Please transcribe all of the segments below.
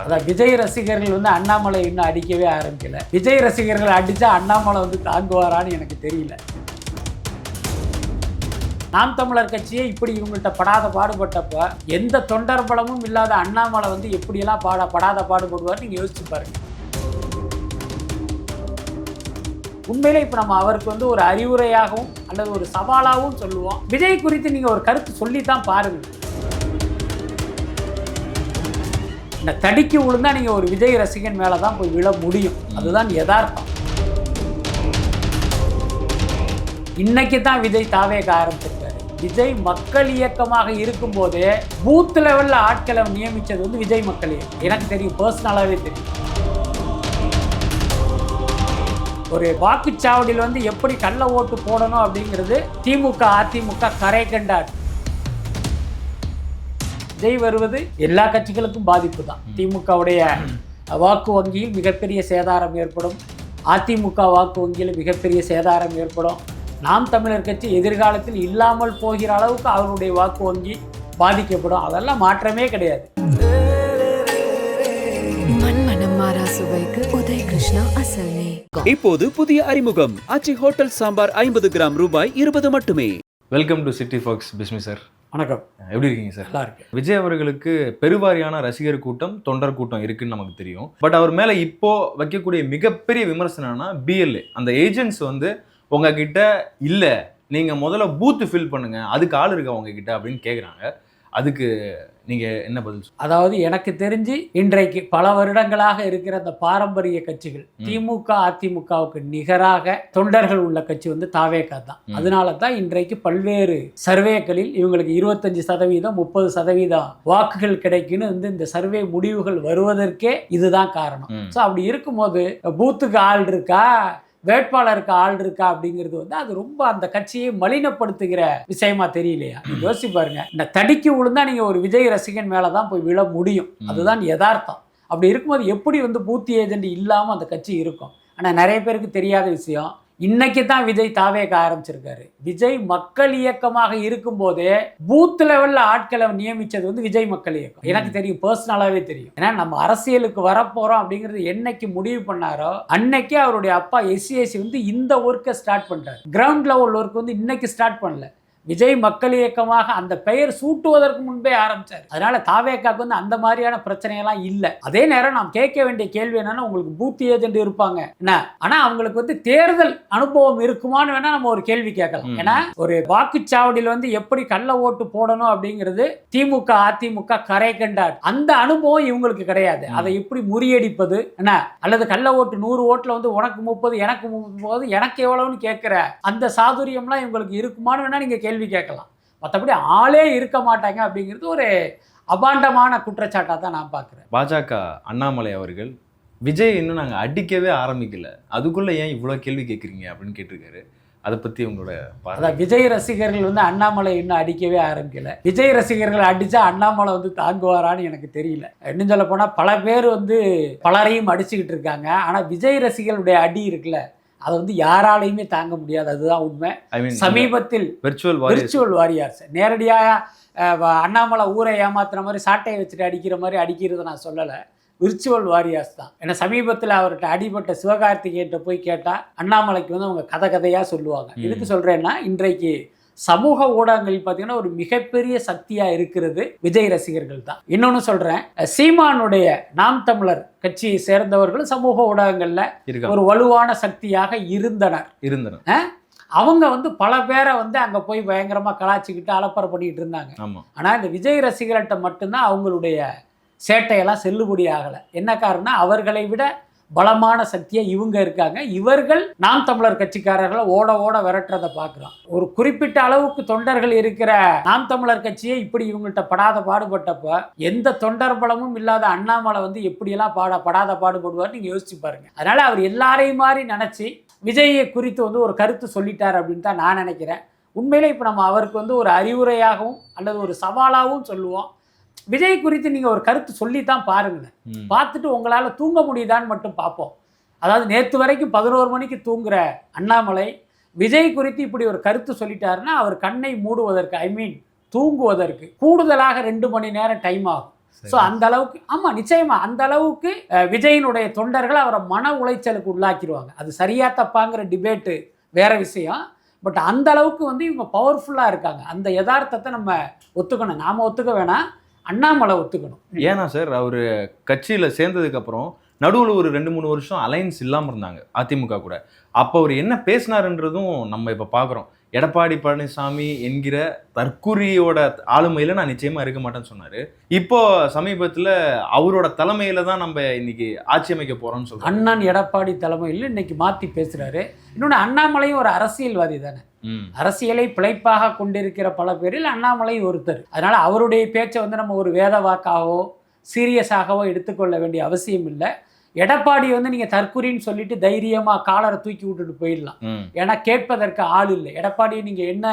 அதான் விஜய் ரசிகர்கள் வந்து அண்ணாமலை இன்னும் அடிக்கவே ஆரம்பிக்கல. விஜய் ரசிகர்கள் அடிச்சா அண்ணாமலை வந்து தாங்குவாரான்னு எனக்கு தெரியல. நாம் தமிழர் கட்சியே இப்படி இவங்கள்ட்ட படாத பாடுபட்டப்ப எந்த தொண்டர் பலமும் இல்லாத அண்ணாமலை வந்து எப்படியெல்லாம் பாட படாத பாடுபடுவார் நீங்க யோசிச்சு பாருங்க. உண்மையிலே இப்போ நம்ம அவருக்கு வந்து ஒரு அறிவுரையாகவும் அல்லது ஒரு சவாலாகவும் சொல்லுவோம். விஜய் குறித்து நீங்க ஒரு கருத்து சொல்லித்தான் பாருங்க. தடிக்கு விழுந்தா நீங்கள் ஒரு விஜய் ரசிகன் மேலே தான் போய் விழ முடியும். அதுதான் யதார்த்தம். இன்னைக்கு தான் விஜய் தாவேக ஆரம்பிச்சிருக்காரு. விஜய் மக்கள் இயக்கமாக இருக்கும்போதே பூத் லெவலில் ஆட்களை நியமித்தது வந்து விஜய் மக்கள் இயக்கம். எனக்கு தெரியும் பர்சனலாகவே தெரியும். ஒரு வாக்குச்சாவடியில் வந்து எப்படி கள்ள ஓட்டு போடணும் அப்படிங்கிறது திமுக அதிமுக கரை கண்டாட்டு விஜய் வருவது எல்லா கட்சிகளுக்கும் பாதிப்பு தான் திமுகவுடைய வாக்கு வங்கியில் மிகப்பெரிய சேதாரம் ஏற்படும். அதிமுக வாக்கு வங்கியில் மிகப்பெரிய சேதாரம் ஏற்படும். நாம் தமிழர் கட்சி எதிர்காலத்தில் இல்லாமல் போகிற அளவுக்கு அவருடைய வாக்கு வங்கி பாதிக்கப்படும். அதெல்லாம் மாற்றமே கிடையாது. இப்போது புதிய அறிமுகம். ஆச்சி ஹோட்டல் சாம்பார் ஐம்பது கிராம் ரூபாய் இருபது மட்டுமே. Welcome to City Fox Bismi sir வணக்கம். எப்படி இருக்கீங்க சார்? நல்லா இருக்கு விஜய் அவர்களுக்கு பெருவாரியான ரசிகர் கூட்டம் தொண்டர் கூட்டம் இருக்குன்னு நமக்கு தெரியும். பட் அவர் மேல இப்போ வைக்கக்கூடிய மிகப்பெரிய விமர்சனம்னா பிஎல்ஏ அந்த ஏஜென்ட்ஸ் வந்து உங்ககிட்ட இல்ல நீங்க முதல்ல பூத் ஃபில் பண்ணுங்க அதுக்கு ஆள் இருக்கா உங்ககிட்ட அப்படின்னு கேக்குறாங்க. அதுக்கு நீங்க என்ன பதில்? அதாவது எனக்கு தெரிஞ்சு இன்றைக்கு பல வருடங்களாக இருக்கிற அந்த பாரம்பரிய கட்சிகள். திமுக அதிமுகவுக்கு நிகராக தொண்டர்கள் உள்ள கட்சி வந்து தாவேகா தான். அதனால தான் இன்றைக்கு பல்வேறு சர்வேக்களில் இவங்களுக்கு இருபத்தஞ்சு சதவீதம் முப்பது சதவீதம் வாக்குகள் கிடைக்குன்னு வந்து இந்த சர்வே முடிவுகள் வருவதற்கே இதுதான் காரணம். ஸோ அப்படி இருக்கும்போது பூத்துக்கு ஆள் இருக்கா வேட்பாளருக்கு ஆள் இருக்கா அப்படிங்கிறது வந்து அது ரொம்ப அந்த கட்சியை மலினப்படுத்துகிற விஷயமா தெரியலையா? யோசிச்சு பாருங்க. இந்த தடிக்கு விழுந்தா நீங்க ஒரு விஜய் ரசிகன் மேல தான் போய் விழ முடியும். அதுதான் யதார்த்தம். அப்படி இருக்கும்போது எப்படி வந்து பூத்தி ஏஜென்ட் இல்லாம அந்த கட்சி இருக்கும்? ஆனா நிறைய பேருக்கு தெரியாத விஷயம். இன்னைக்கு தான் விஜய் தாவேக ஆரம்பிச்சிருக்காரு. விஜய் மக்கள் இயக்கமாக இருக்கும்போதே பூத் லெவல்ல ஆட்களை நியமிச்சது வந்து விஜய் மக்கள் இயக்கம். எனக்கு தெரியும் பர்சனலாவே தெரியும். ஏன்னா நம்ம அரசியலுக்கு வரப்போறோம் அப்படிங்கிறது என்னைக்கு முடிவு பண்ணாரோ அன்னைக்கே அவருடைய அப்பா எஸ்சிஎஸ்சி வந்து இந்த ஒர்க்கை ஸ்டார்ட் பண்ணிட்டார் கிரவுண்ட் லெவல் ஒர்க் வந்து இன்னைக்கு ஸ்டார்ட் பண்ணல. விஜய் மக்கள் இயக்கமாக அந்த பெயர் சூட்டுவதற்கு முன்பே ஆரம்பிச்சார். அதனால தாவேக்காக்கு வந்து அந்த மாதிரியான பிரச்சனையெல்லாம் இல்லை. அதே நேரம் நாம் கேட்க வேண்டிய கேள்வி என்னன்னா உங்களுக்கு பூத் ஏஜென்ட் இருப்பாங்க. என்ன? ஆனா அவங்களுக்கு வந்து தேர்தல் அனுபவம் இருக்குமான்னு வேணா நம்ம ஒரு கேள்வி கேட்கலாம். ஏன்னா ஒரு வாக்குச்சாவடியில் வந்து எப்படி கள்ள ஓட்டு போடணும் அப்படிங்கிறது திமுக அதிமுக கரை கண்டார். அந்த அனுபவம் இவங்களுக்கு கிடையாது. அதை எப்படி முறியடிப்பது? என்ன? அல்லது கள்ள ஓட்டு நூறு ஓட்டுல வந்து உனக்கு முப்பது எனக்கு முப்பது எனக்கு எவ்வளவுன்னு கேட்கிற அந்த சாதுரியம்லாம் இவங்களுக்கு இருக்குமான்னு வேணா நீங்க கேள்வி கேட்கலாம். மற்றபடி ஆளே இருக்க மாட்டாங்க அப்படிங்கிறது ஒரு அபாண்டமான குற்றச்சாட்டாக தான் நான் பார்க்குறேன். பாஜக அண்ணாமலை அவர்கள் விஜய் இன்னும் நாங்க அடிக்கவே ஆரம்பிக்கல. அதுக்குள்ள ஏன் இவ்வளவு கேள்வி கேக்குறீங்க அப்படின்னு கேட்டிருக்காரு. அதை பத்தி உங்களோட அதான் விஜய் ரசிகர்கள் வந்து அண்ணாமலை இன்னும் அடிக்கவே ஆரம்பிக்கல. விஜய் ரசிகர்கள் அடிச்சா அண்ணாமலை வந்து தாங்குவாரான்னு எனக்கு தெரியல. இன்னும் சொல்ல போனா பல பேர் வந்து பலரையும் அடிச்சுக்கிட்டு இருக்காங்க. ஆனா விஜய் ரசிகர்களுடைய அடி இருக்குல்ல. அதை வந்து யாராலையுமே தாங்க முடியாது. அதுதான் உண்மை. சமீபத்தில் விர்ச்சுவல் வாரியர்ஸ் விர்ச்சுவல் வாரியார்ஸ் நேரடியாக அண்ணாமலை ஊரை ஏமாத்துற மாதிரி சாட்டையை வச்சுட்டு அடிக்கிற மாதிரி அடிக்கிறத நான் சொல்லலை. விர்ச்சுவல் வாரியார்ஸ் தான். ஏன்னா சமீபத்தில் அவர்கிட்ட அடிபட்ட சிவகார்த்திகேயன்ட்ட போய் கேட்டால் அண்ணாமலைக்கு வந்து அவங்க கதை கதையாக சொல்லுவாங்க. எதுக்கு சொல்கிறேன்னா இன்றைக்கு சமூக ஊடகங்கள் பார்த்தீங்கன்னா ஒரு மிகப்பெரிய சக்தியாக இருக்கிறது விஜய் ரசிகர்கள் தான். இன்னொன்று சொல்கிறேன் சீமானுடைய நாம் தமிழர் கட்சியை சேர்ந்தவர்கள் சமூக ஊடகங்களில் ஒரு வலுவான சக்தியாக இருந்தனர். இருந்தனர். அவங்க வந்து பல பேரை வந்து அங்கே போய் பயங்கரமாக கலாச்சிக்கிட்டு அலப்பறை பண்ணிட்டு இருந்தாங்க. ஆனால் இந்த விஜய் ரசிகர்கள்ட்ட மட்டும்தான் அவங்களுடைய சேட்டையெல்லாம் செல்லுபடி ஆகலை என்ன காரணம் அவர்களை விட பலமான சக்தியா இவங்க இருக்காங்க. இவர்கள் நாம் தமிழர் கட்சிக்காரர்களை ஓட ஓட விரட்டுறதை பார்க்குறோம். ஒரு குறிப்பிட்ட அளவுக்கு தொண்டர்கள் இருக்கிற நாம் தமிழர் கட்சியே இப்படி இவங்கள்ட்ட படாத பாடுபட்டப்ப எந்த தொண்டர் பலமும் இல்லாத அண்ணாமலை வந்து எப்படியெல்லாம் பாட படாத பாடுபடுவார் நீங்க யோசிச்சு பாருங்க. அதனால அவர் எல்லாரையும் மாதிரி நினைச்சு விஜயை குறித்து வந்து ஒரு கருத்து சொல்லிட்டார் அப்படின்னு தான் நான் நினைக்கிறேன். உண்மையிலே இப்போ நம்ம அவருக்கு வந்து ஒரு அறிவுரையாகவும் அல்லது ஒரு சவாலாகவும் சொல்லுவோம். விஜய் குறித்து நீங்கள் ஒரு கருத்து சொல்லித்தான் பாருங்களேன் ம். பார்த்துட்டு உங்களால் தூங்க முடியுதான்னு மட்டும் பார்ப்போம். அதாவது நேற்று வரைக்கும் பதினோரு மணிக்கு தூங்குற அண்ணாமலை விஜய் குறித்து இப்படி ஒரு கருத்து சொல்லிட்டாருன்னா அவர் கண்ணை மூடுவதற்கு ஐ மீன் தூங்குவதற்கு கூடுதலாக ரெண்டு மணி நேரம் டைம் ஆகும். ஸோ அந்த அளவுக்கு ஆமாம் நிச்சயமா அந்த அளவுக்கு விஜயினுடைய தொண்டர்கள் அவரை மன உளைச்சலுக்கு உள்ளாக்கிடுவாங்க அது சரியா தப்பாங்கிற டிபேட்டு வேற விஷயம். பட் அந்த அளவுக்கு வந்து இவங்க பவர்ஃபுல்லாக இருக்காங்க. அந்த யதார்த்தத்தை நம்ம ஒத்துக்கணும். நாம ஒத்துக்க வேணாம். அண்ணாமலை ஒத்துக்கணும். ஏன்னா சார் அவர் கட்சியில் சேர்ந்ததுக்கு அப்புறம் நடுவில் ஒரு ரெண்டு மூணு வருஷம் அலைன்ஸ் இல்லாமல் இருந்தாங்க அதிமுக கூட. அப்போ அவர் என்ன பேசினாருன்றதும் நம்ம இப்போ பார்க்குறோம் எடப்பாடி பழனிசாமி என்கிற தற்குறியோட ஆளுமையில் நான் நிச்சயமாக இருக்க மாட்டேன்னு சொன்னார். இப்போ சமீபத்தில் அவரோட தலைமையில் தான் நம்ம இன்னைக்கு ஆட்சி அமைக்க போகிறோம்னு சொல்கிறோம் அண்ணன் எடப்பாடி தலைமையில் இன்னைக்கு மாற்றி பேசுறாரு. இன்னொன்று அண்ணாமலையும் ஒரு அரசியல்வாதி தானே. அரசியலை பிழைப்பாக கொண்டிருக்கிற பல பேரில் அண்ணாமலை ஒருத்தர். அதனால அவருடைய பேச்சை வந்து நம்ம ஒரு வேத வாக்காவோ சீரியஸாகவோ எடுத்துக்கொள்ள வேண்டிய அவசியம் இல்லை. எடப்பாடி வந்து நீங்கள் தற்குறின்னு சொல்லிட்டு தைரியமாக காலரை தூக்கி விட்டுட்டு போயிடலாம். ஏன்னா கேட்பதற்கு ஆள் இல்லை. எடப்பாடியை நீங்கள் என்ன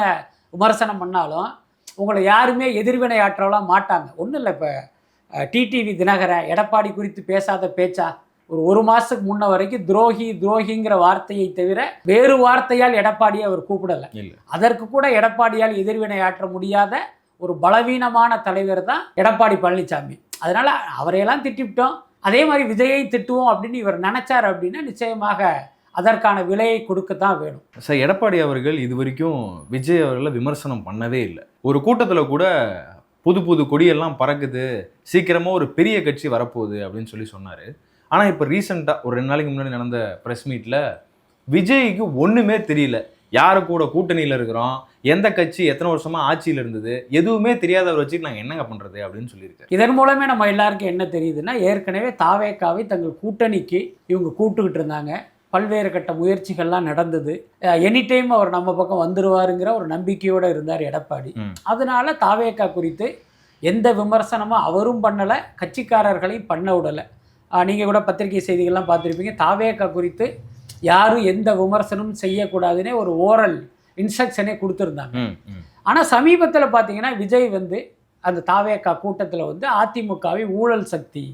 விமர்சனம் பண்ணாலும் உங்களை யாருமே எதிர்வினை ஆற்றலாம் மாட்டாங்க. ஒன்றும் இல்லை இப்போ டிடிவி தினகரன் எடப்பாடி குறித்து பேசாத பேச்சா? ஒரு ஒரு மாதத்துக்கு முன்ன வரைக்கும் துரோகி துரோகிங்கிற வார்த்தையை தவிர வேறு வார்த்தையால் எடப்பாடியை அவர் கூப்பிடலை. அதற்கு கூட எடப்பாடியால் எதிர்வினை ஆற்ற முடியாத ஒரு பலவீனமான தலைவர் தான் எடப்பாடி பழனிசாமி அதனால அவரையெல்லாம் திட்டிவிட்டோம். அதே மாதிரி விஜயை திட்டுவோம் அப்படின்னு இவர் நினைச்சார் அப்படின்னா நிச்சயமாக அதற்கான விலையை கொடுக்கத்தான் வேணும். சார் எடப்பாடி அவர்கள் இது வரைக்கும் விஜய் அவர்களை விமர்சனம் பண்ணவே இல்லை. ஒரு கூட்டத்தில் கூட புது புது கொடியெல்லாம் பறக்குது சீக்கிரமாக ஒரு பெரிய கட்சி வரப்போகுது அப்படின்னு சொல்லி சொன்னார். ஆனால் இப்போ ரீசெண்டாக ஒரு ரெண்டு நாளைக்கு முன்னாடி நடந்த ப்ரெஸ் மீட்டில் விஜய்க்கு ஒன்றுமே தெரியல. யார் கூட கூட்டணியில் இருக்கிறோம் எந்த கட்சி எத்தனை வருஷமா ஆட்சியில் இருந்தது எதுவுமே தெரியாதவர் வச்சுட்டு நாங்கள் என்னங்க பண்ணுறது அப்படின்னு சொல்லியிருக்காரு. இதன் மூலமே நம்ம எல்லாருக்கும் என்ன தெரியுதுன்னா ஏற்கனவே தாவேக்காவை தங்கள் கூட்டணிக்கு இவங்க கூப்பிட்டுக்கிட்டு இருந்தாங்க. பல்வேறு கட்ட முயற்சிகள்லாம் நடந்தது. எனி டைம் அவர் நம்ம பக்கம் வந்துருவாருங்கிற ஒரு நம்பிக்கையோடு இருந்தார் எடப்பாடி. அதனால தாவேக்கா குறித்து எந்த விமர்சனமும் அவரும் பண்ணலை கட்சிக்காரர்களையும் பண்ண விடலை. நீங்கள் கூட பத்திரிகை செய்திகள்லாம் பார்த்துருப்பீங்க. தாவேக்கா குறித்து யாரும் எந்த விமர்சனமும் செய்யக்கூடாதுன்னே ஒரு ஓரல் இன்ஸ்ட்ரக்ஷனே கொடுத்துருந்தாங்க. ஆனால் சமீபத்தில் பார்த்தீங்கன்னா விஜய் வந்து அந்த தாவேக்கா கூட்டத்தில் வந்து அதிமுகவை ஊழல் சக்தி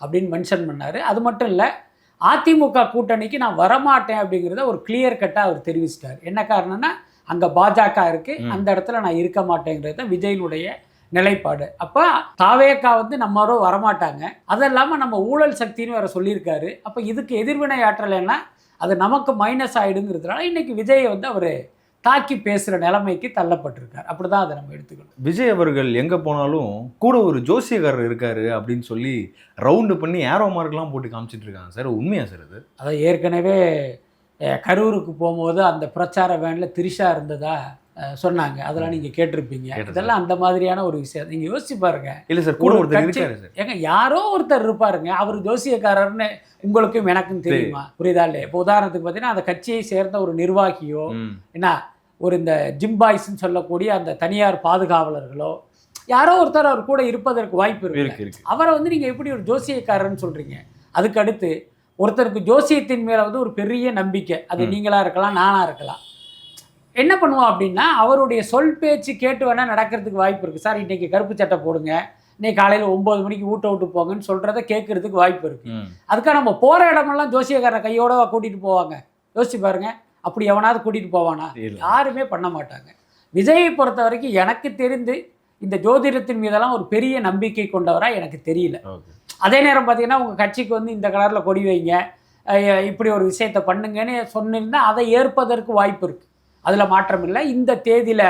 அப்படின்னு மென்ஷன் பண்ணார். அது மட்டும் இல்லை அதிமுக கூட்டணிக்கு நான் வரமாட்டேன் அப்படிங்கிறத ஒரு கிளியர் கட்டாக அவர் தெரிவிச்சிட்டார். என்ன காரணம்னா அங்கே பாஜக இருக்குது. அந்த இடத்துல நான் இருக்க மாட்டேங்கிறது தான் விஜயினுடைய நிலைப்பாடு. அப்போ தாவேக்கா வந்து நம்மளோ வரமாட்டாங்க. அது இல்லாமல் நம்ம ஊழல் சக்தின்னு வேற சொல்லியிருக்காரு. அப்போ இதுக்கு எதிர்வினை ஆற்றலைன்னா அது நமக்கு மைனஸ் ஆகிடுங்கிறதுனால இன்னைக்கு விஜயை வந்து அவர் தாக்கி பேசுகிற நிலைமைக்கு தள்ளப்பட்டிருக்கார். அப்படி தான் அதை நம்ம எடுத்துக்கணும். விஜய் அவர்கள் எங்கே போனாலும் கூட ஒரு ஜோசியக்காரர் இருக்காரு அப்படின்னு சொல்லி ரவுண்டு பண்ணி ஏரோ மார்க்லாம் போட்டு காமிச்சிட்டு இருக்காங்க சார். உண்மையா சார் அது? அதை ஏற்கனவே கரூருக்கு போகும்போது அந்த பிரச்சார வேனில் திரிஷா இருந்ததா சொன்னாங்க. அதெல்லாம் நீங்கள் கேட்டிருப்பீங்க. இதெல்லாம் அந்த மாதிரியான ஒரு விஷயம். நீங்கள் யோசிச்சு பாருங்க. இல்லை சார் கூட ஒரு ஒருத்தர் கட்சி- இருக்காரு சார். ஏங்க யாரோ ஒருத்தர் இருப்பாருங்க. அவர் ஜோசியக்காரர்னு உங்களுக்கும் எனக்கும் தெரியுமா? புரியுதா இல்லையா? இப்போ உதாரணத்துக்கு பார்த்தீங்கன்னா அந்த கட்சியை சேர்ந்த ஒரு நிர்வாகியோ என்ன ஒரு இந்த ஜிம்பாய்ஸ்ன்னு சொல்லக்கூடிய அந்த தனியார் பாதுகாவலர்களோ யாரோ ஒருத்தர் அவர் கூட இருப்பதற்கு வாய்ப்பு இருக்கு அவரை வந்து நீங்கள் எப்படி ஒரு ஜோசியக்காரர்னு சொல்கிறீங்க அதுக்கு அடுத்து ஒருத்தருக்கு ஜோசியத்தின் மேலே வந்து ஒரு பெரிய நம்பிக்கை. அது ம். நீங்களா இருக்கலாம் நானா இருக்கலாம். என்ன பண்ணுவோம் அப்படின்னா அவருடைய சொல் பேச்சு கேட்டு வேணால் நடக்கிறதுக்கு வாய்ப்பு இருக்குது சார் இன்னைக்கு கருப்பு சட்டை போடுங்க. இன்னைக்கு காலையில் ஒம்பது மணிக்கு ஊட்ட விட்டு போங்கன்னு சொல்கிறத கேட்கறதுக்கு வாய்ப்பு இருக்குது அதுக்காக நம்ம போகிற இடமெல்லாம் ஜோசியக்காரரை கையோட கூட்டிகிட்டு போவாங்க. யோசிச்சு பாருங்க. அப்படி எவனாவது கூட்டிகிட்டு போவானா. யாருமே பண்ண மாட்டாங்க. விஜயை பொறுத்த வரைக்கும் எனக்கு தெரிந்து இந்த ஜோதிடத்தின் மீதெல்லாம் ஒரு பெரிய நம்பிக்கை கொண்டவரா எனக்கு தெரியல. அதே நேரம் பார்த்தீங்கன்னா உங்கள் கட்சிக்கு வந்து இந்த கலரில் கொடி வைங்க இப்படி ஒரு விஷயத்தை பண்ணுங்கன்னு சொன்னிருந்தா அதை ஏற்பதற்கு வாய்ப்பு இருக்குது அதில் மாற்றம் இல்லை. இந்த தேதியில்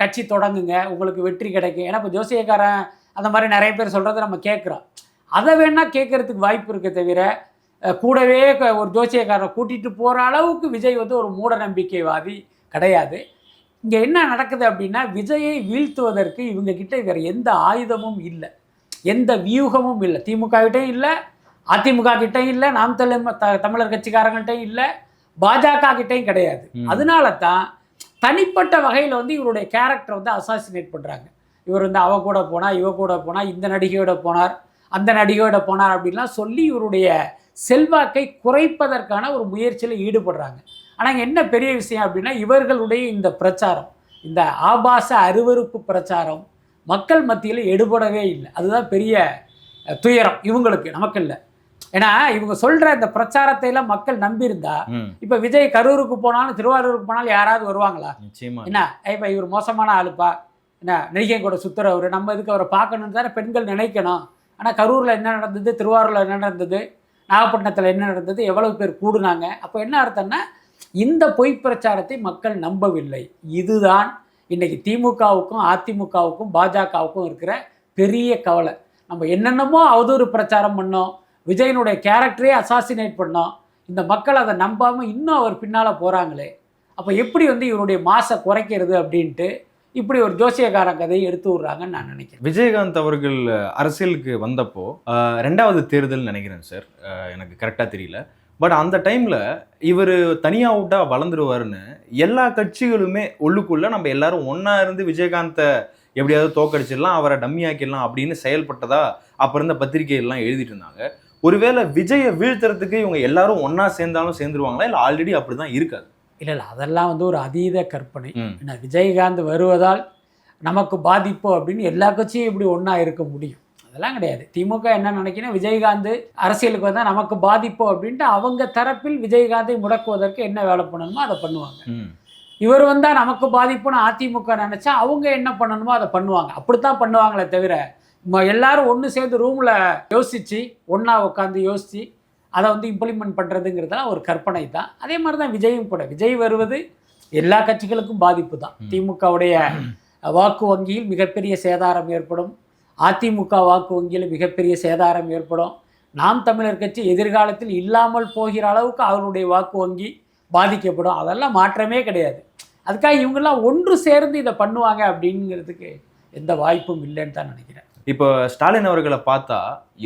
கட்சி தொடங்குங்க. உங்களுக்கு வெற்றி கிடைக்கும். ஏன்னா இப்போ ஜோசியக்காரன் அந்த மாதிரி நிறைய பேர் சொல்கிறத நம்ம கேட்குறோம். அதை வேணால் கேட்கறதுக்கு வாய்ப்பு இருக்கே தவிர கூடவே ஒரு ஜோசியக்காரரை கூட்டிகிட்டு போகிற அளவுக்கு விஜய் வந்து ஒரு மூட நம்பிக்கைவாதி கிடையாது. இங்கே என்ன நடக்குது அப்படின்னா விஜயை வீழ்த்துவதற்கு இவங்க கிட்ட வேறு எந்த ஆயுதமும் இல்லை. எந்த வியூகமும் இல்லை. திமுக கிட்டையும் இல்லை அதிமுக கிட்டையும் இல்லை நாம் தமிழ் த- தமிழர் கட்சிக்காரங்கள்ட்டையும் இல்லை பாஜக கிட்டையும் கிடையாது. அதனால தான் தனிப்பட்ட வகையில் வந்து இவருடைய கேரக்டர் வந்து அசாசினேட் பண்ணுறாங்க இவர் வந்து அவ கூட போனால் இவ கூட போனால் இந்த நடிகையோட போனார் அந்த நடிகையோட போனார் அப்படின்லாம் சொல்லி இவருடைய செல்வாக்கை குறைப்பதற்கான ஒரு முயற்சியில் ஈடுபடுறாங்க. ஆனால் என்ன பெரிய விஷயம் அப்படின்னா இவர்களுடைய இந்த பிரச்சாரம் இந்த ஆபாச அருவருப்பு பிரச்சாரம் மக்கள் மத்தியில் எடுபடவே இல்லை. அதுதான் பெரிய துயரம் இவங்களுக்கு நமக்கு இல்லை ஏன்னா இவங்க சொல்கிற இந்த பிரச்சாரத்தை எல்லாம் மக்கள் நம்பியிருந்தா இப்போ விஜய் கரூருக்கு போனாலும் திருவாரூருக்கு போனாலும் யாராவது வருவாங்களா? என்ன இப்போ இவர் மோசமான ஆளுப்பா? என்ன நெய்கை கூட சுத்துறவர் நம்ம இதுக்கு அவரை பார்க்கணுன்னு தானே பெண்கள் நினைக்கணும். ஆனால் கரூரில் என்ன நடந்தது திருவாரூரில் என்ன நடந்தது? நாகப்பட்டினத்தில் என்ன நடந்தது? எவ்வளவு பேர் கூடுனாங்க? அப்போ என்ன அர்த்தம்னா இந்த பொய் பிரச்சாரத்தை மக்கள் நம்பவில்லை. இதுதான் இன்னைக்கு திமுகவுக்கும் அதிமுகவுக்கும் பாஜகவுக்கும் இருக்கிற பெரிய கவலை. நம்ம என்னென்னமோ அவதூறு பிரச்சாரம் பண்ணோம். விஜயனுடைய கேரக்டரே அசாசினேட் பண்ணோம். இந்த மக்கள் அதை நம்பாமல் இன்னும் அவர் பின்னால் போகிறாங்களே அப்போ எப்படி வந்து இவருடைய மாசை குறைக்கிறது அப்படின்ட்டு இப்படி ஒரு ஜோசியக்கார கதையை எடுத்து விட்றாங்கன்னு நான் நினைக்கிறேன். விஜயகாந்த் அவர்கள் அரசியலுக்கு வந்தப்போ ரெண்டாவது தேர்தல் நினைக்கிறேன் சார். எனக்கு கரெக்டாக தெரியல. பட் அந்த டைமில் இவர் தனியாக விட்டா வளர்ந்துருவாருன்னு எல்லா கட்சிகளுமே உள்ளுக்குள்ளே நம்ம எல்லாரும் ஒன்றா இருந்து விஜயகாந்தை எப்படியாவது தோக்கடிச்சிடலாம் அவரை டம்மி ஆக்கிடலாம் அப்படின்னு செயல்பட்டதா அப்போ இருந்த பத்திரிகைகள்லாம் எழுதிட்டு இருந்தாங்க. ஒருவேளை விஜயை வீழ்த்துறதுக்கு இவங்க எல்லாரும் ஒன்றா சேர்ந்தாலும் சேர்ந்துருவாங்களா? இல்லை ஆல்ரெடி அப்படி தான் இருக்காது? இல்லை இல்லை அதெல்லாம் வந்து ஒரு அதீத கற்பனை. ம். என்ன விஜயகாந்த் வருவதால் நமக்கு பாதிப்பு அப்படின்னு எல்லா கட்சியும் இப்படி ஒன்றா இருக்க முடியும். அதெல்லாம் கிடையாது. திமுக என்ன நினைக்கணும் விஜயகாந்த் அரசியலுக்கு வந்தால் நமக்கு பாதிப்பு அப்படின்ட்டு அவங்க தரப்பில் விஜயகாந்தை முடக்குவதற்கு என்ன வேலை பண்ணணுமோ அதை பண்ணுவாங்க. இவர் வந்தால் நமக்கு பாதிப்புன்னு அதிமுக நினச்சா அவங்க என்ன பண்ணணுமோ அதை பண்ணுவாங்க. அப்படித்தான் பண்ணுவாங்களே தவிர எல்லாரும் ஒன்று சேர்ந்து ரூமில் யோசித்து ஒன்றா உட்காந்து யோசித்து அதை வந்து இம்ப்ளிமெண்ட் பண்ணுறதுங்கிறதெல்லாம் ஒரு கற்பனை தான். அதே மாதிரி தான் விஜயும் கூட. விஜய் வருவது எல்லா கட்சிகளுக்கும் பாதிப்பு தான். திமுகவுடைய வாக்கு வங்கியில் மிகப்பெரிய சேதாரம் ஏற்படும். அதிமுக வாக்கு வங்கியில் மிகப்பெரிய சேதாரம் ஏற்படும். நாம் தமிழர் கட்சி எதிர்காலத்தில் இல்லாமல் போகிற அளவுக்கு அவருடைய வாக்கு வங்கி பாதிக்கப்படும். அதெல்லாம் மாற்றமே கிடையாது. அதுக்காக இவங்கெல்லாம் ஒன்று சேர்ந்து இதை பண்ணுவாங்க அப்படிங்கிறதுக்கு எந்த வாய்ப்பும் இல்லைன்னு தான் நினைக்கிறேன். இப்போ ஸ்டாலின் அவர்களை பார்த்தா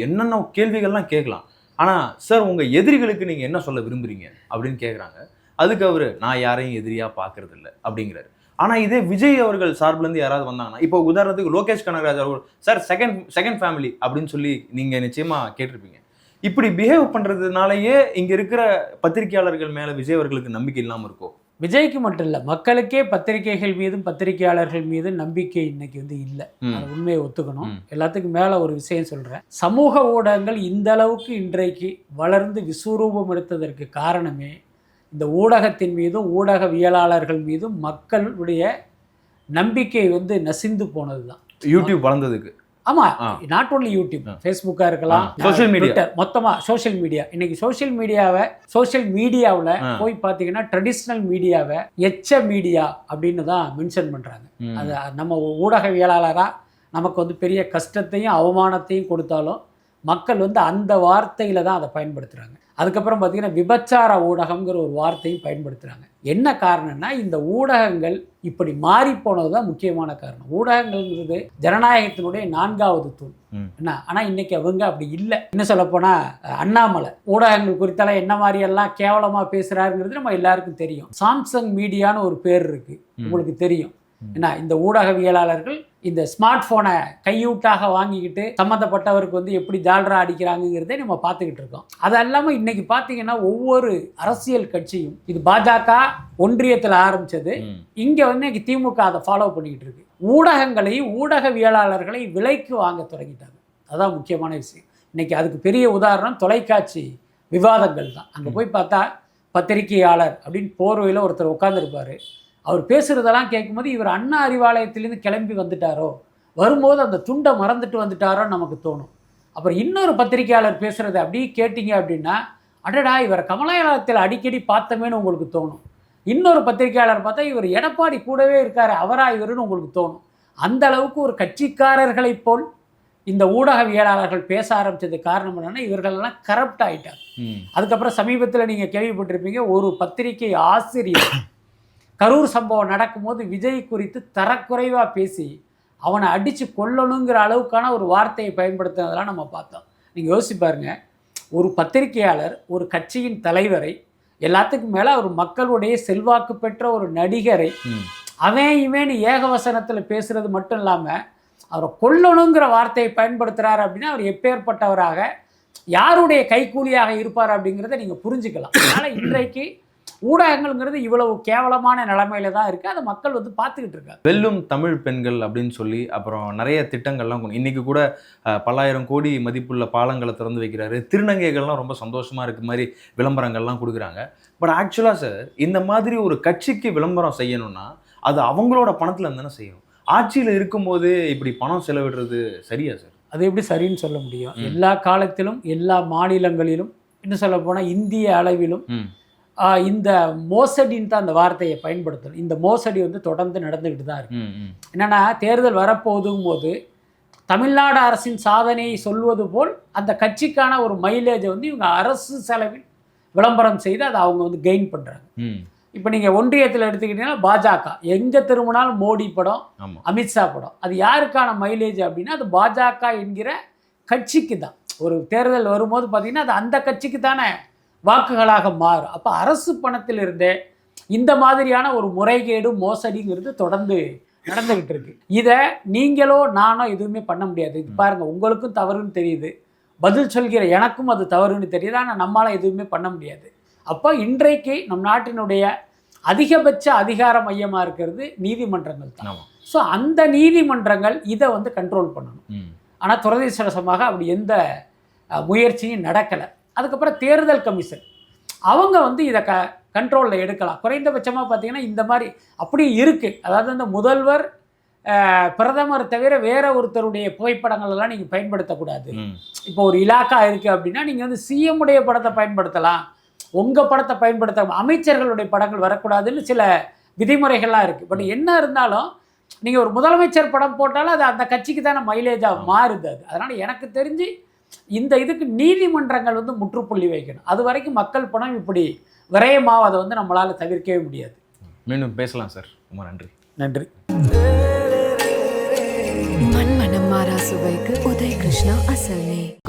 என்னென்ன கேள்விகள்லாம் கேட்கலாம். ஆனால் சார் உங்கள் எதிரிகளுக்கு நீங்கள் என்ன சொல்ல விரும்புறீங்க? அப்படின்னு கேட்குறாங்க அதுக்கு அவர் நான் யாரையும் எதிரியாக பார்க்கறது இல்லை அப்படிங்கிறாரு. ஆனால் இதே விஜய் அவர்கள் சார்பிலேருந்து யாராவது வந்தாங்கன்னா இப்போ உதாரணத்துக்கு லோகேஷ் கனகராஜ் அவர்கள் சார் செகண்ட் செகண்ட் ஃபேமிலி அப்படின்னு சொல்லி நீங்கள் நிச்சயமாக கேட்டிருப்பீங்க. இப்படி பிஹேவ் பண்ணுறதுனாலயே இங்கே இருக்கிற பத்திரிகையாளர்கள் மேலே விஜய் அவர்களுக்கு நம்பிக்கை இல்லாமல் இருக்கும். விஜய்க்கு மட்டும் இல்லை மக்களுக்கே பத்திரிகைகள் மீதும் பத்திரிகையாளர்கள் மீதும் நம்பிக்கை இன்னைக்கு வந்து இல்லை. அது உண்மையை ஒத்துக்கணும். எல்லாத்துக்கும் மேலே ஒரு விஷயம் சொல்கிறேன் சமூக ஊடகங்கள் இந்த அளவுக்கு இன்றைக்கு வளர்ந்து விஸ்வரூபம் எடுத்ததற்கு காரணமே இந்த ஊடகத்தின் மீதும் ஊடகவியலாளர்கள் மீதும் மக்களுடைய நம்பிக்கை வந்து நசிந்து போனது தான் யூடியூப் வளர்ந்ததுக்கு. ஆமா. நாட் only யூடியூப் ஆ. ஃபேஸ்புக்காக இருக்கலாம் media. ட்விட்டர் மொத்தமா சோஷியல் மீடியா இன்னைக்கு சோஷியல் மீடியாவை சோஷியல் மீடியாவில். போய் பார்த்தீங்கன்னா ட்ரெடிஷ்னல் மீடியாவை எச்ச மீடியா அப்படின்னு தான் மென்ஷன் பண்றாங்க. அது நம்ம ஊடகவியலாளராக நமக்கு வந்து பெரிய கஷ்டத்தையும் அவமானத்தையும் கொடுத்தாலும் மக்கள் வந்து அந்த வார்த்தையில தான் அதை பயன்படுத்துகிறாங்க அதுக்கப்புறம் பார்த்தீங்கன்னா விபச்சார ஊடகம்ங்கிற ஒரு வார்த்தையும் பயன்படுத்துகிறாங்க என்ன காரணம்னா இந்த ஊடகங்கள் இப்படி மாறி போனது தான் முக்கியமான காரணம். ஊடகங்கள்ங்கிறது ஜனநாயகத்தினுடைய நான்காவது தூண். என்ன? ஆனால் இன்னைக்கு அவங்க அப்படி இல்லை. என்ன சொல்லப்போனால் அண்ணாமலை. ஊடகங்கள் குறித்தால என்ன மாதிரியெல்லாம் கேவலமாக பேசுகிறாருங்கிறது நம்ம எல்லாருக்கும் தெரியும். சாம்சங் மீடியான்னு ஒரு பேர் இருக்குது. உங்களுக்கு தெரியும். என்ன? இந்த ஊடகவியலாளர்கள் இந்த ஸ்மார்ட் ஃபோனை கையூட்டாக வாங்கிக்கிட்டு சம்மந்தப்பட்டவருக்கு வந்து எப்படி ஜால்ரா அடிக்கிறாங்கங்கிறதே நம்ம பார்த்துக்கிட்டு இருக்கோம். அது இல்லாமல் இன்னைக்கு பார்த்தீங்கன்னா ஒவ்வொரு அரசியல் கட்சியும் இது பாஜக ஒன்றியத்தில் ஆரம்பிச்சது. ம். இங்கே வந்து இன்னைக்கு திமுக அதை ஃபாலோ பண்ணிக்கிட்டு இருக்கு. ஊடகங்களை ஊடகவியலாளர்களை விலைக்கு வாங்க தொடங்கிட்டாங்க. அதான் முக்கியமான விஷயம். இன்னைக்கு அதுக்கு பெரிய உதாரணம் தொலைக்காட்சி விவாதங்கள் தான். அங்கே போய் பார்த்தா பத்திரிகையாளர் அப்படின்னு போர்வையில் ஒருத்தர் உட்காந்துருப்பாரு அவர் பேசுகிறதெல்லாம் கேட்கும்போது இவர் அண்ணா அறிவாலயத்திலேருந்து கிளம்பி வந்துட்டாரோ? வரும்போது அந்த துண்டை மறந்துட்டு வந்துட்டாரோன்னு நமக்கு தோணும். அப்புறம் இன்னொரு பத்திரிகையாளர் பேசுகிறத அப்படியே கேட்டிங்க அப்படின்னா அடடா இவர் கமலாலயத்தில் அடிக்கடி பார்த்தமேன்னு உங்களுக்கு தோணும். இன்னொரு பத்திரிகையாளர் பார்த்தா இவர் எடப்பாடி கூடவே இருக்காரு அவரா இவருன்னு உங்களுக்கு தோணும். அந்த அளவுக்கு ஒரு கட்சிக்காரர்களைப் போல் இந்த ஊடகவியலாளர்கள் பேச ஆரம்பிச்சது காரணம் என்னன்னா இவர்களெல்லாம் கரப்ட் ம். அதுக்கப்புறம் சமீபத்தில் நீங்கள் கேள்விப்பட்டிருப்பீங்க ஒரு பத்திரிகை ஆசிரியர் கரூர் சம்பவம் நடக்கும்போது விஜய் குறித்து தரக்குறைவாக பேசி அவனை அடித்து கொல்லணுங்கிற அளவுக்கான ஒரு வார்த்தையை பயன்படுத்துனதெல்லாம் நம்ம பார்த்தோம். நீங்கள் யோசிச்சு பாருங்க. ஒரு பத்திரிகையாளர் ஒரு கட்சியின் தலைவரை எல்லாத்துக்கும் மேலே ஒரு மக்களுடைய செல்வாக்கு பெற்ற ஒரு நடிகரை. அவன் இவன் ஏகவசனத்தில் பேசுறது மட்டும் இல்லாமல் அவரை கொல்லணுங்கிற வார்த்தையை பயன்படுத்துகிறாரு அப்படின்னா அவர் எப்பேற்பட்டவராக யாருடைய கைக்கூலியாக இருப்பார் அப்படிங்கிறத நீங்கள் புரிஞ்சுக்கலாம். அதனால் இன்றைக்கு ஊடகங்கள்ங்கிறது இவ்வளவு கேவலமான நிலைமையில தான் இருக்குது அதை மக்கள் வந்து பார்த்துக்கிட்டு இருக்காங்க. வெல்லும் தமிழ் பெண்கள் அப்படின்னு சொல்லி அப்புறம் நிறைய திட்டங்கள்லாம் கொண்டு இன்னைக்கு கூட பல்லாயிரம் கோடி மதிப்புள்ள பாலங்களை திறந்து வைக்கிறாரு. திருநங்கைகள்லாம் ரொம்ப சந்தோஷமா இருக்கு மாதிரி விளம்பரங்கள்லாம் கொடுக்குறாங்க. பட் ஆக்சுவலாக சார் இந்த மாதிரி ஒரு கட்சிக்கு விளம்பரம் செய்யணும்னா அது அவங்களோட பணத்துல இருந்து தானே செய்யணும் ஆட்சியில் இருக்கும்போது இப்படி பணம் செலவிடுறது சரியா சார் அது எப்படி சரின்னு சொல்ல முடியும். எல்லா காலத்திலும் எல்லா மாநிலங்களிலும் இன்னும் சொல்ல போனால் இந்திய அளவிலும் இந்த மோசடின்னு தான் அந்த வார்த்தையை பயன்படுத்தணும். இந்த மோசடி வந்து தொடர்ந்து நடந்துக்கிட்டு தான் இருக்கு. என்னன்னா தேர்தல் வரப்போதும் போது தமிழ்நாடு அரசின் சாதனையை சொல்வது போல் அந்த கட்சிக்கான ஒரு மைலேஜை வந்து இவங்க அரசு செலவில் விளம்பரம் செய்து அதை அவங்க வந்து கெயின் பண்ணுறாங்க இப்போ நீங்கள் ஒன்றியத்தில் எடுத்துக்கிட்டீங்கன்னா பாஜக. எங்கே திரும்பினாலும் மோடி படம் அமித்ஷா படம். அது யாருக்கான மைலேஜ் அப்படின்னா அது பாஜக என்கிற கட்சிக்கு தான் ஒரு தேர்தல் வரும்போது பார்த்தீங்கன்னா அது அந்த கட்சிக்கு தானே வாக்குகளாக மாறும். அப்போ அரசு பணத்திலிருந்தே இந்த மாதிரியான ஒரு முறைகேடு மோசடிங்கிறது தொடர்ந்து நடந்துகிட்டு இருக்கு இதை நீங்களோ நானோ எதுவுமே பண்ண முடியாது. இது பாருங்க உங்களுக்கும் தவறுன்னு தெரியுது. பதில் சொல்கிற எனக்கும் அது தவறுன்னு தெரியுது. ஆனால் நம்மளால் எதுவுமே பண்ண முடியாது. அப்போ இன்றைக்கு நம் நாட்டினுடைய அதிகபட்ச அதிகார மையமாக இருக்கிறது நீதிமன்றங்கள் தான். ஸோ அந்த நீதிமன்றங்கள் இதை வந்து கண்ட்ரோல் பண்ணணும். ஆனால் துரதிர்ஷ்டவசமாக அப்படி எந்த முயற்சியும் நடக்கலை. அதுக்கப்புறம் தேர்தல் கமிஷன். அவங்க வந்து இதை க கண்ட்ரோலில் எடுக்கலாம். குறைந்தபட்சமாக பார்த்தீங்கன்னா இந்த மாதிரி அப்படி இருக்குது அதாவது அந்த முதல்வர் பிரதமர் தவிர வேற ஒருத்தருடைய புகைப்படங்கள் எல்லாம் நீங்கள் பயன்படுத்தக்கூடாது இப்போ ஒரு இலாக்கா இருக்குது அப்படின்னா நீங்கள் வந்து சிஎம் உடைய படத்தை பயன்படுத்தலாம். உங்கள் படத்தை பயன்படுத்த அமைச்சர்களுடைய படங்கள் வரக்கூடாதுன்னு சில விதிமுறைகள்லாம் இருக்குது பட் என்ன இருந்தாலும் நீங்கள் ஒரு முதலமைச்சர் படம் போட்டாலும் அது அந்த கட்சிக்கு தானே மைலேஜாக மாறுது அது. அதனால் எனக்கு தெரிஞ்சு இந்த இதுக்கு நீதிமன்றங்கள் வந்து முற்றுப்புள்ளி வைக்கணும். அது வரைக்கும் மக்கள் பணம் இப்படி விரயமாவதை வந்து நம்மளால் தவிர்க்கவே முடியாது. மீண்டும் பேசலாம் சார். ரொம்ப நன்றி. நன்றி.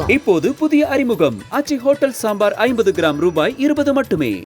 இப்போது புதிய அறிமுகம். ஆச்சி ஹோட்டல் சாம்பார் ஐம்பது கிராம் ரூபாய் இருபது மட்டுமே.